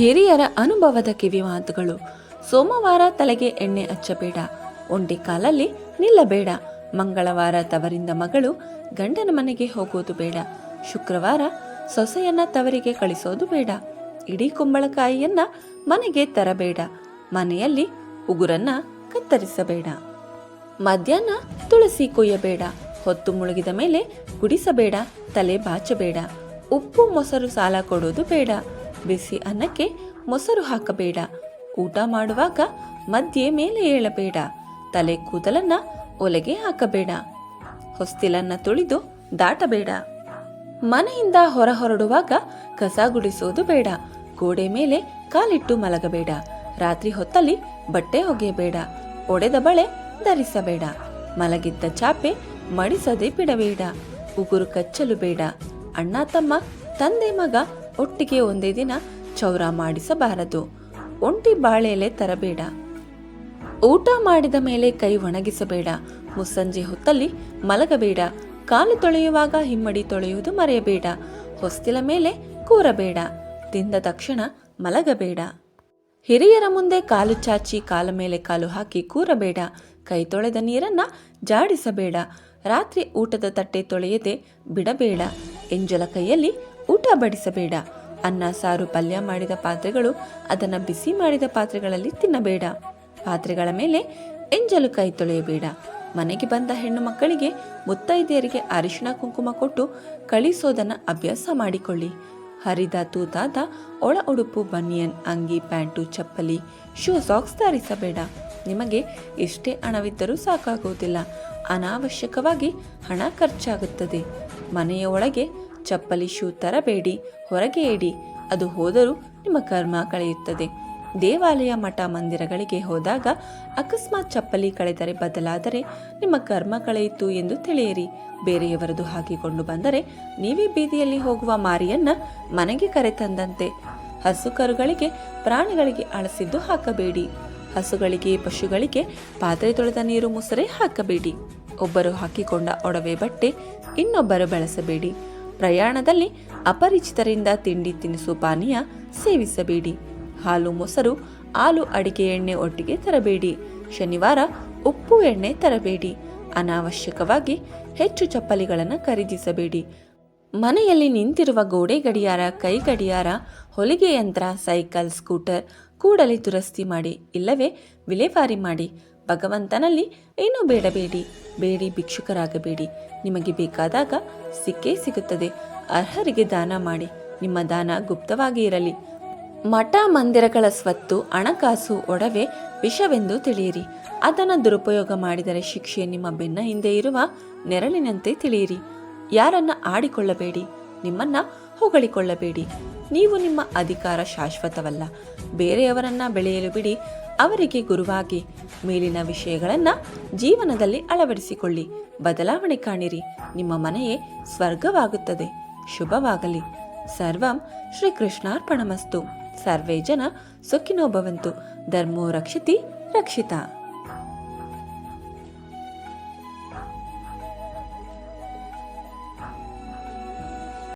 ಹಿರಿಯರ ಅನುಭವದ ಕಿವಿಮಾತುಗಳು ಸೋಮವಾರ ತಲೆಗೆ ಎಣ್ಣೆ ಹಚ್ಚಬೇಡ. ಒಂಟಿ ಕಾಲಲ್ಲಿ ನಿಲ್ಲಬೇಡ. ಮಂಗಳವಾರ ತವರಿಂದ ಮಗಳು ಗಂಡನ ಮನೆಗೆ ಹೋಗೋದು ಬೇಡ. ಶುಕ್ರವಾರ ಸೊಸೆಯನ್ನ ತವರಿಗೆ ಕಳಿಸೋದು ಬೇಡ. ಇಡೀ ಕುಂಬಳಕಾಯಿಯನ್ನ ಮನೆಗೆ ತರಬೇಡ. ಮನೆಯಲ್ಲಿ ಉಗುರನ್ನ ಕತ್ತರಿಸಬೇಡ. ಮಧ್ಯಾಹ್ನ ತುಳಸಿ ಕೊಯ್ಯಬೇಡ. ಹೊತ್ತು ಮುಳುಗಿದ ಮೇಲೆ ಗುಡಿಸಬೇಡ ತಲೆ ಬಾಚಬೇಡ. ಉಪ್ಪು ಮೊಸರು ಸಾಲ ಕೊಡೋದು ಬೇಡ. ಬಿಸಿ ಅನ್ನಕ್ಕೆ ಮೊಸರು ಹಾಕಬೇಡ. ಊಟ ಮಾಡುವಾಗ ಮಧ್ಯೆ ಮೇಲೆ ಏಳಬೇಡ. ತಲೆ ಕೂದಲನ್ನ ಒಲೆಗೆ ಹಾಕಬೇಡ. ಹೊಸ್ತಿಲನ್ನ ತುಳಿದು ದಾಟಬೇಡ. ಮನೆಯಿಂದ ಹೊರ ಹೊರಡುವಾಗ ಕಸ ಗುಡಿಸೋದು ಬೇಡ. ಗೋಡೆ ಮೇಲೆ ಕಾಲಿಟ್ಟು ಮಲಗಬೇಡ. ರಾತ್ರಿ ಹೊತ್ತಲ್ಲಿ ಬಟ್ಟೆ ಒಗೆಯಬೇಡ. ಒಡೆದ ಬಳೆ ಧರಿಸಬೇಡ. ಮಲಗಿದ್ದ ಚಾಪೆ ಮಡಿಸದೆ ಬಿಡಬೇಡ. ಉಗುರು ಕಚ್ಚಲು ಬೇಡ. ಅಣ್ಣ ತಮ್ಮ, ತಂದೆ ಮಗ ಒಟ್ಟಿಗೆ ಒಂದೇ ದಿನ ಚೌರ ಮಾಡಿಸಬಾರದು. ಒಂಟಿ ಬಾಳೆಲೆ ತರಬೇಡ. ಊಟ ಮಾಡಿದ ಮೇಲೆ ಕೈ ಒಣಗಿಸಬೇಡ. ಮುಸ್ಸಂಜೆ ಹೊತ್ತಲ್ಲಿ ಮಲಗಬೇಡ. ಕಾಲು ತೊಳೆಯುವಾಗ ಹಿಮ್ಮಡಿ ತೊಳೆಯುವುದು ಮರೆಯಬೇಡ. ಹೊಸ್ತಿಲ ಮೇಲೆ ಕೂರಬೇಡ. ತಿಂದ ತಕ್ಷಣ ಮಲಗಬೇಡ. ಹಿರಿಯರ ಮುಂದೆ ಕಾಲು ಚಾಚಿ ಕಾಲ ಮೇಲೆ ಕಾಲು ಹಾಕಿ ಕೂರಬೇಡ. ಕೈ ತೊಳೆದ ನೀರನ್ನ ಜಾಡಿಸಬೇಡ. ರಾತ್ರಿ ಊಟದ ತಟ್ಟೆ ತೊಳೆಯದೆ ಬಿಡಬೇಡ. ಎಂಜಲ ಕೈಯಲ್ಲಿ ಊಟ ಬಡಿಸಬೇಡ. ಅನ್ನ, ಸಾರು, ಪಲ್ಯ ಮಾಡಿದ ಪಾತ್ರೆಗಳು ಅದನ್ನು ಬಿಸಿ ಮಾಡಿದ ಪಾತ್ರೆಗಳಲ್ಲಿ ತಿನ್ನಬೇಡ. ಪಾತ್ರೆಗಳ ಮೇಲೆ ಎಂಜಲು ಕೈ ತೊಳೆಯಬೇಡ. ಮನೆಗೆ ಬಂದ ಹೆಣ್ಣು ಮಕ್ಕಳಿಗೆ ಮುತ್ತೈದೆಯರಿಗೆ ಅರಿಶಿಣ ಕುಂಕುಮ ಕೊಟ್ಟು ಕಳಿಸೋದನ್ನು ಅಭ್ಯಾಸ ಮಾಡಿಕೊಳ್ಳಿ. ಹರಿದ, ತೂತಾದ ಒಳ ಉಡುಪು, ಬನಿಯನ್, ಅಂಗಿ, ಪ್ಯಾಂಟು, ಚಪ್ಪಲಿ, ಶೂ ಸಾಕ್ಸ್ ಧರಿಸಬೇಡ. ನಿಮಗೆ ಎಷ್ಟೇ ಹಣವಿದ್ದರೂ ಸಾಕಾಗುವುದಿಲ್ಲ. ಅನಾವಶ್ಯಕವಾಗಿ ಹಣ ಖರ್ಚಾಗುತ್ತದೆ. ಮನೆಯ ಒಳಗೆ ಚಪ್ಪಲಿ ಶೂ ತರಬೇಡಿ ಹೊರಗೆ ಇಡಿ. ಅದು ಹೋದರೂ ನಿಮ್ಮ ಕರ್ಮ ಕಳೆಯುತ್ತದೆ. ದೇವಾಲಯ ಮಠ ಮಂದಿರಗಳಿಗೆ ಹೋದಾಗ ಅಕಸ್ಮಾತ್ ಚಪ್ಪಲಿ ಕಳೆದರೆ ಬದಲಾದರೆ ನಿಮ್ಮ ಕರ್ಮ ಕಳೆಯಿತು ಎಂದು ತಿಳಿಯಿರಿ. ಬೇರೆಯವರದು ಹಾಕಿಕೊಂಡು ಬಂದರೆ ನೀವೇ ಬೀದಿಯಲ್ಲಿ ಹೋಗುವ ಮಾರಿಯನ್ನ ಮನೆಗೆ ಕರೆತಂದಂತೆ ಹಸು ಕರುಗಳಿಗೆ, ಪ್ರಾಣಿಗಳಿಗೆ ಅಳಸಿದ್ದು ಹಾಕಬೇಡಿ. ಹಸುಗಳಿಗೆ, ಪಶುಗಳಿಗೆ ಪಾತ್ರೆ ತೊಳೆದ ನೀರು ಮುಸರೆ ಹಾಕಬೇಡಿ. ಒಬ್ಬರು ಹಾಕಿಕೊಂಡ ಒಡವೆ ಬಟ್ಟೆ ಇನ್ನೊಬ್ಬರು ಬಳಸಬೇಡಿ. ಪ್ರಯಾಣದಲ್ಲಿ ಅಪರಿಚಿತರಿಂದ ತಿಂಡಿ ತಿನಿಸು ಪಾನೀಯ ಸೇವಿಸಬೇಡಿ. ಹಾಲು ಮೊಸರು, ಹಾಲು ಅಡಿಗೆ ಎಣ್ಣೆ ಒಟ್ಟಿಗೆ ತರಬೇಡಿ. ಶನಿವಾರ ಉಪ್ಪು ಎಣ್ಣೆ ತರಬೇಡಿ. ಅನಾವಶ್ಯಕವಾಗಿ ಹೆಚ್ಚು ಚಪ್ಪಲಿಗಳನ್ನು ಖರೀದಿಸಬೇಡಿ. ಮನೆಯಲ್ಲಿ ನಿಂತಿರುವ ಗೋಡೆ ಗಡಿಯಾರ, ಕೈ ಗಡಿಯಾರ, ಹೊಲಿಗೆ ಯಂತ್ರ, ಸೈಕಲ್, ಸ್ಕೂಟರ್ ಕೂಡಲೇ ದುರಸ್ತಿ ಮಾಡಿ, ಇಲ್ಲವೇ ವಿಲೇವಾರಿ ಮಾಡಿ. ಭಗವಂತನಲ್ಲಿ ಏನೂ ಬೇಡಬೇಡಿ. ಬೇಡಿ ಭಿಕ್ಷುಕರಾಗಬೇಡಿ. ನಿಮಗೆ ಬೇಕಾದಾಗ ಸಿಕ್ಕೇ ಸಿಗುತ್ತದೆ. ಅರ್ಹರಿಗೆ ದಾನ ಮಾಡಿ. ನಿಮ್ಮ ದಾನ ಗುಪ್ತವಾಗಿ ಇರಲಿ. ಮಠ ಮಂದಿರಗಳ ಸ್ವತ್ತು, ಹಣಕಾಸು, ಒಡವೆ, ವಿಷವೆಂದು ತಿಳಿಯಿರಿ. ಅದನ್ನು ದುರುಪಯೋಗ ಮಾಡಿದರೆ ಶಿಕ್ಷೆ ನಿಮ್ಮ ಬೆನ್ನ ಹಿಂದೆ ಇರುವ ನೆರಳಿನಂತೆ ತಿಳಿಯಿರಿ. ಯಾರನ್ನ ಆಡಿಕೊಳ್ಳಬೇಡಿ, ನಿಮ್ಮನ್ನ ಹೊಗಳಿಕೊಳ್ಳಬೇಡಿ. ನೀವು ನಿಮ್ಮ ಅಧಿಕಾರ ಶಾಶ್ವತವಲ್ಲ. ಬೇರೆಯವರನ್ನ ಬೆಳೆಯಲು ಬಿಡಿ. ಅವರಿಗೆ ಗುರುವಾಗಿ ಮೇಲಿನ ವಿಷಯಗಳನ್ನ ಜೀವನದಲ್ಲಿ ಅಳವಡಿಸಿಕೊಳ್ಳಿ. ಬದಲಾವಣೆ ಕಾಣಿರಿ. ನಿಮ್ಮ ಮನೆಯೇ ಸ್ವರ್ಗವಾಗುತ್ತದೆ. ಶುಭವಾಗಲಿ. ಸರ್ವಂ ಶ್ರೀಕೃಷ್ಣಾರ್ಪಣಮಸ್ತು. ಸರ್ವೇ ಜನ ಸುಖಿನೋ ಭವಂತು ಧರ್ಮೋ ರಕ್ಷಿತಿ ರಕ್ಷಿತ.